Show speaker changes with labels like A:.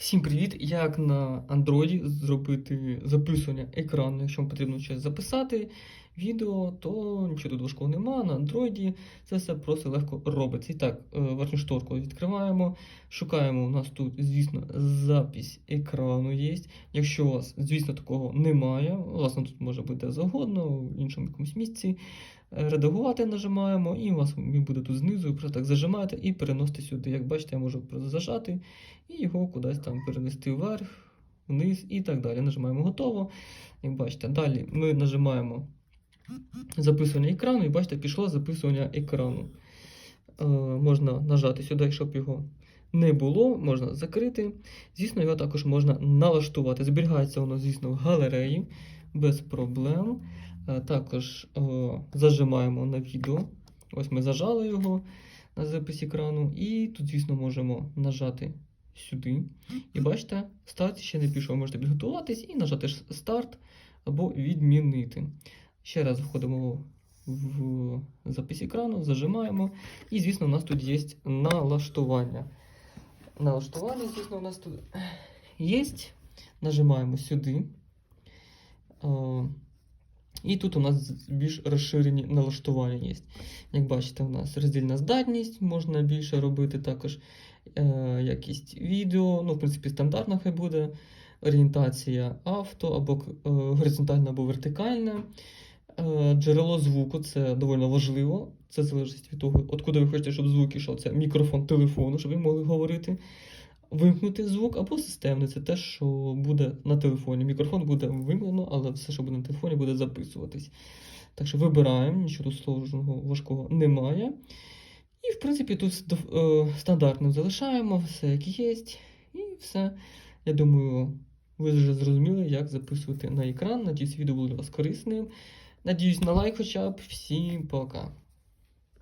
A: Всім привіт! Як на Android зробити записування екрану, якщо вам потрібно щось записати відео, то нічого тут важкого нема. На Android це все просто легко робиться. І так, е, верхню шторку відкриваємо, шукаємо. У нас тут, звісно, запись екрану є. Якщо у вас, звісно, такого немає, власне, тут може бути де завгодно, в іншому якомусь місці. Е, Редагувати нажимаємо, і у вас буде тут знизу, просто так зажимаєте і переносите сюди. Як бачите, я можу зажати і його кудись там перенести вверх, вниз і так далі. Нажимаємо готово. Як бачите, далі ми нажимаємо записування екрану, і бачите, пішло записування екрану. Е, можна нажати сюди, щоб його не було, можна закрити. Звісно, його також можна налаштувати. Зберігається воно, звісно, в галереї без проблем. Е, також е, зажимаємо на відео. Ось ми зажали його на запис екрану, і тут, звісно, можемо нажати сюди. І бачите, старт ще не пішов. Можете підготуватись і нажати старт або відмінити. Ще раз входимо в запис екрану, зажимаємо. І, звісно, у нас тут є налаштування. Налаштування, звісно, у нас тут є. Нажимаємо сюди. І тут у нас більш розширені налаштування є. Як бачите, у нас роздільна здатність, можна більше робити також е, якість відео, ну, в принципі, стандартна хай буде. Орієнтація авто або е, горизонтальна або вертикальна. Е, джерело звуку це доволі важливо. Це залежить від того, откуди ви хочете, щоб звук ішов. Це мікрофон телефону, щоб ви могли говорити. Вимкнути звук або системний це те, що буде на телефоні. Мікрофон буде вимкнено, але все, що буде на телефоні, буде записуватись. Так що вибираємо, нічого сложного, важкого немає. І, в принципі, тут е, стандартно залишаємо все, як є. І все. Я думаю, ви вже зрозуміли, як записувати на екран. Надіюсь, відео було для вас корисним. Надіюсь на лайк хоча б. Всім пока.